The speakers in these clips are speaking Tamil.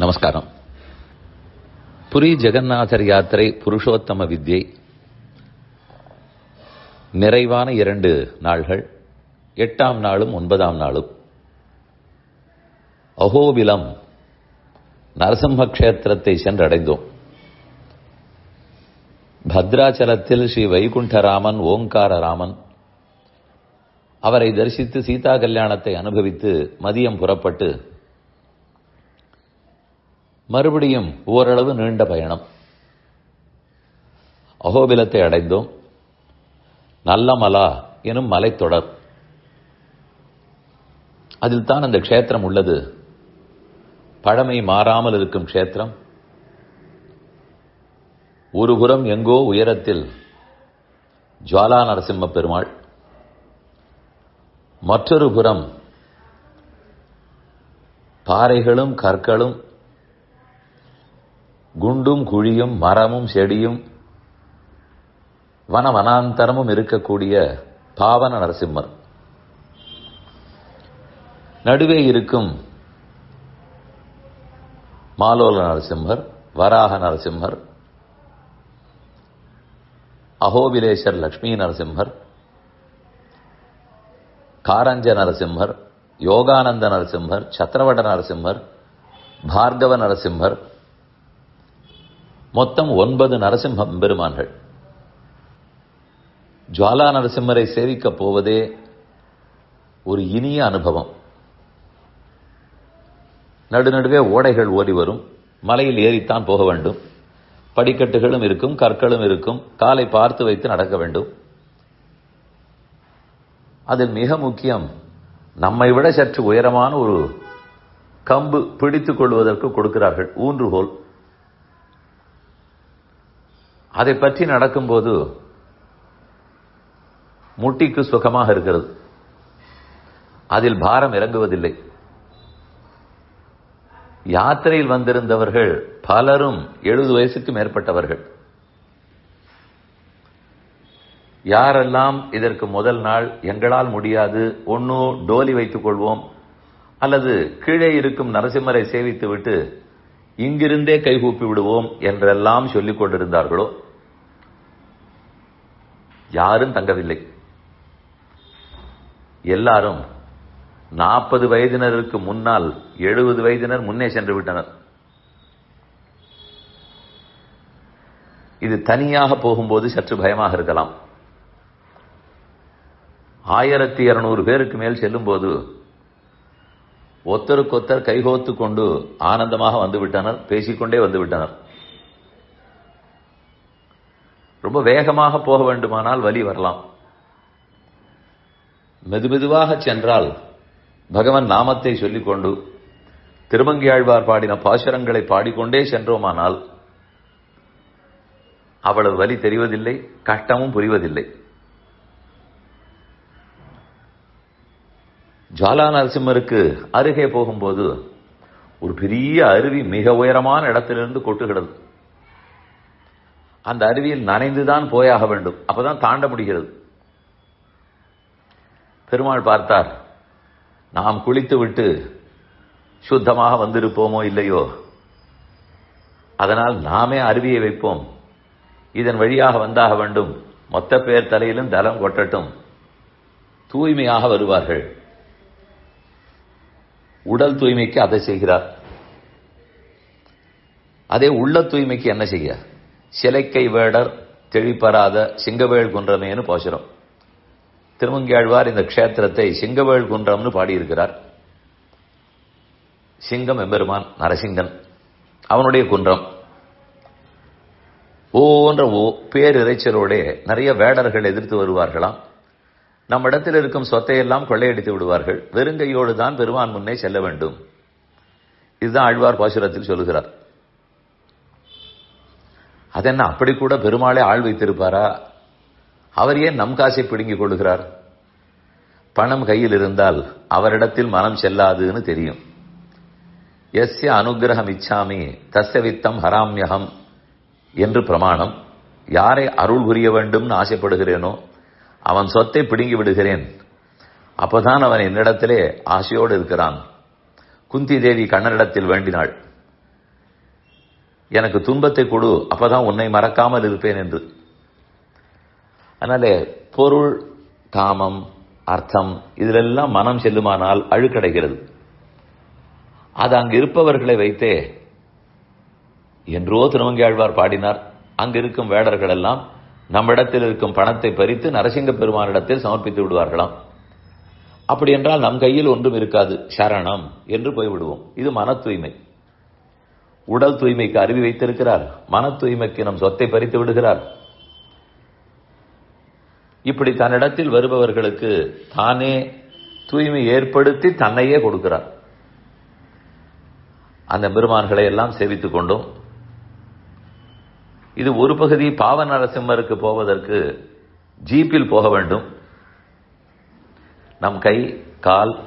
நமஸ்காரம். புரி ஜெகநாதர் யாத்திரை புருஷோத்தம வித்யை நிறைவான இரண்டு நாள்கள் எட்டாம் நாளும் ஒன்பதாம் நாளும். அகோபிலம் நரசிம்ம கஷேத்திரத்தை சென்றடைந்தோம். பத்ராச்சலத்தில் ஸ்ரீ வைகுண்டராமன் ஓங்காரராமன் அவரை தரிசித்து சீதா கல்யாணத்தை அனுபவித்து மதியம் புறப்பட்டு மறுபடியும் ஓரளவு நீண்ட பயணம். அகோபிலத்தை அடைந்தோம். நல்லமலா எனும் மலைத்தொடர். அதில் தான் அந்த க்ஷேத்திரம் உள்ளது. பழமை மாறாமல் இருக்கும் க்ஷேத்திரம். ஒரு புறம் எங்கோ உயரத்தில் ஜுவாலா நரசிம்ம பெருமாள். மற்றொரு புறம் பாறைகளும் கற்களும் குண்டும் குழியும் மரமும் செடியும் வன வனாந்தரமும் இருக்கக்கூடிய பாவன நரசிம்மர். நடுவே இருக்கும் மாலோல நரசிம்மர் வராக நரசிம்மர் அகோபிலேஷர் லக்ஷ்மி நரசிம்மர் காரஞ்ச நரசிம்மர் யோகானந்த நரசிம்மர் சத்திரவட நரசிம்மர் பார்கவ நரசிம்மர் மொத்தம் ஒன்பது நரசிம்ம பெருமான்கள். ஜுவாலா நரசிம்மரை சேவிக்கப் போவதே ஒரு இனிய அனுபவம். நடுநடுவே ஓடைகள் ஓடி வரும். மலையில் ஏறித்தான் போக வேண்டும். படிக்கட்டுகளும் இருக்கும் கற்களும் இருக்கும். காலை பார்த்து வைத்து நடக்க வேண்டும். அதில் மிக முக்கியம் நம்மை விட சற்று உயரமான ஒரு கம்பு பிடித்துக் கொள்வதற்கு கொடுக்கிறார்கள். ஊன்றுகோல். அதை பற்றி நடக்கும்போது முட்டிக்கு சுகமாக இருக்கிறது. அதில் பாரம் இறங்குவதில்லை. யாத்திரையில் வந்திருந்தவர்கள் பலரும் எழுபது வயசுக்கு மேற்பட்டவர்கள். யாரெல்லாம் இதற்கு முதல் நாள் எங்களால் முடியாது ஒன்னோ டோலி வைத்துக் கொள்வோம் அல்லது கீழே இருக்கும் நரசிம்மரை சேவித்துவிட்டு இங்கிருந்தே கைகூப்பி விடுவோம் என்றெல்லாம் சொல்லிக் கொண்டிருந்தார்களோ? யாரும் தங்கவில்லை. எல்லாரும் நாற்பது வயதினருக்கு முன்னால் எழுபது வயதினர் முன்னே சென்று விட்டனர். இது தனியாக போகும்போது சற்று பயமாக இருக்கலாம். ஆயிரத்தி இருநூறு பேருக்கு மேல் செல்லும்போது ஒத்தருக்கொத்தர் கைகோத்து கொண்டு ஆனந்தமாக வந்து விட்டனர் பேசிக்கொண்டே வந்து விட்டனர் ரொம்ப வேகமாக போக வேண்டுமானால் வலி வரலாம். மெதுமெதுவாக சென்றால் பகவன் நாமத்தை சொல்லிக்கொண்டு திருமங்கியாழ்வார் பாடின பாசுரங்களை பாடிக்கொண்டே சென்றோமானால் அவ்வளவு வலி தெரிவதில்லை கஷ்டமும் புரிவதில்லை. ஜாலா நரசிம்மருக்கு அருகே போகும்போது ஒரு பெரிய அருவி மிக உயரமான இடத்திலிருந்து கொட்டுகிறது. அந்த அருவியில் நனைந்துதான் போயாக வேண்டும். அப்பதான் தாண்ட முடிகிறது. பெருமாள் பார்த்தார் நாம் குளித்து விட்டு சுத்தமாக வந்திருப்போமோ இல்லையோ? அதனால் நாமே அருவியை வைப்போம். இதன் வழியாக வந்தாக வேண்டும். மொத்த பேர் தலையிலும் தலம் கொட்டட்டும். தூய்மையாக வருவார்கள். உடல் தூய்மைக்கு அதை செய்கிறார். அதே உள்ள தூய்மைக்கு என்ன செய்கிறார் சிலைக்கை வேடர் தெளிப்பராத சிங்கவேல் குன்றமேனு போசுறோம் திருமங்கியாழ்வார் இந்த க்ஷேத்திரத்தை சிங்கவேல் குன்றம்னு பாடியிருக்கிறார். சிங்கம் எம்பெருமான் நரசிங்கன் அவனுடைய குன்றம். ஓன்ற ஓ பேரிரைச்சலோட நிறைய வேடர்கள் எதிர்த்து வருவார்களாம். நம்மிடத்தில் இருக்கும் சொத்தையெல்லாம் கொள்ளையடித்து விடுவார்கள். வெறுங்கையோடு தான் பெருமான் முன்னே செல்ல வேண்டும். இதுதான் ஆழ்வார் பாசுரத்தில் சொல்லுகிறார். அதென்ன அப்படி கூட பெருமாளே ஆள் வைத்திருப்பாரா? அவர் ஏன் நம் காசை பிடுங்கிக் கொள்கிறார்? பணம் கையில் இருந்தால் அவரிடத்தில் மனம் செல்லாதுன்னு தெரியும். எஸ்ய அனுகிரகம் இச்சாமி தஸ்ய வித்தம் ஹராமியகம் என்று பிரமாணம். யாரை அருள் புரிய வேண்டும்னு ஆசைப்படுகிறேனோ அவன் சொத்தை பிடுங்கி விடுகிறேன். அப்போதான் அவன் என்னிடத்திலே ஆசையோடு இருக்கிறான். குந்தி தேவி கண்ணனிடத்தில் வேண்டினாள். எனக்கு துன்பத்தை கொடு அப்பதான் உன்னை மறக்காமல் இருப்பேன் என்று. அதனாலே பொருள் காமம் அர்த்தம் இதிலெல்லாம் மனம் செல்லுமானால் அழுக்கடைகிறது. அது அங்கு இருப்பவர்களை வைத்தே என்றோ திருமங்கியாழ்வார் பாடினார் அங்கு இருக்கும் வேடர்கள் எல்லாம் நம்மிடத்தில் இருக்கும் பணத்தை பறித்து நரசிங்க பெருமானிடத்தில் சமர்ப்பித்து விடுவார்களாம். அப்படி என்றால் நம் கையில் ஒன்றும் இருக்காது சரணம் என்று போய்விடுவோம். இது மன தூய்மை உடல் தூய்மைக்கு அருவி வைத்திருக்கிறார். மன தூய்மைக்கு நம் சொத்தை பறித்து விடுகிறார். இப்படி தன்னிடத்தில் வருபவர்களுக்கு தானே தூய்மை ஏற்படுத்தி தன்னையே கொடுக்கிறார். அந்த பெருமான்களை எல்லாம் சேவித்துக் கொண்டும். இது ஒரு பகுதி பாவ நரசிம்மருக்கு போவதற்கு ஜீப்பில் போக வேண்டும். நம் கை கால்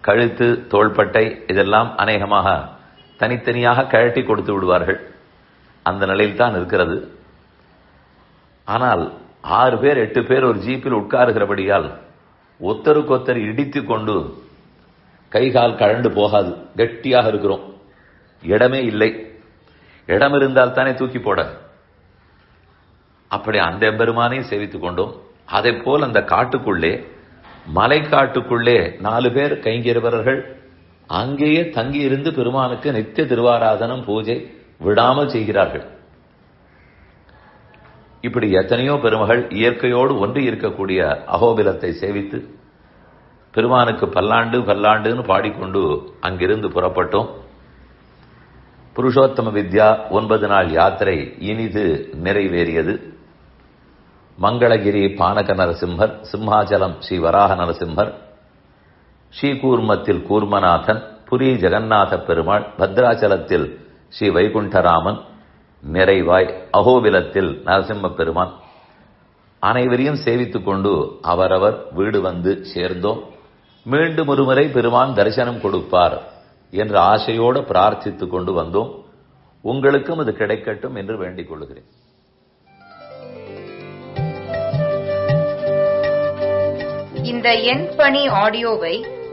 கழுத்து தோள்பட்டை இதெல்லாம் அநேகமாக தனித்தனியாக கழட்டி கொடுத்து விடுவார்கள். அந்த நிலையில் தான் இருக்கிறது. ஆனால் ஆறு பேர் எட்டு பேர் ஒரு ஜீப்பில் உட்காருகிறபடியால் ஒத்தருக்கொத்தர் இடித்து கொண்டு கை கால் கழண்டு போகாது. கெட்டியாக இருக்கிறோம். இடமே இல்லை. இடம் இருந்தால் தானே தூக்கி போட. அப்படி அந்த எம்பெருமானையும் சேவித்துக் கொண்டோம். அதை போல் அந்த காட்டுக்குள்ளே மலை காட்டுக்குள்ளே நாலு பேர் கைங்கேறுபவர்கள். அங்கேயே தங்கியிருந்து பெருமானுக்கு நித்திய திருவாராதனம் பூஜை விடாமல் செய்கிறார்கள். இப்படி எத்தனையோ பெருமகள் இயற்கையோடு ஒன்றி இருக்கக்கூடிய அகோபிலத்தை சேவித்து பெருமானுக்கு பல்லாண்டு பல்லாண்டுன்னு பாடிக்கொண்டு அங்கிருந்து புறப்பட்டோம். புருஷோத்தம வித்யா ஒன்பது நாள் யாத்திரை இனிது நிறைவேறியது. மங்களகிரி பானக நரசிம்மர் சிம்மாச்சலம் ஸ்ரீ வராக நரசிம்மர் ஸ்ரீகூர்மத்தில் கூர்மநாதன் புரி ஜெகநாத பெருமாள் பத்ராச்சலத்தில் ஸ்ரீ வைகுண்டராமன் நிறைவாய் அகோபிலத்தில் நரசிம்ம பெருமான். அனைவரையும் சேவித்துக் கொண்டு அவரவர் வீடு வந்து சேர்ந்தோம். மீண்டும் ஒருமுறை பெருமான் தரிசனம் கொடுப்பார் என்ற ஆசையோடு பிரார்த்தித்துக் கொண்டு வந்தோம். உங்களுக்கும் அது கிடைக்கட்டும் என்று வேண்டிக் கொள்கிறேன். இந்த எண் பணி ஆடியோவை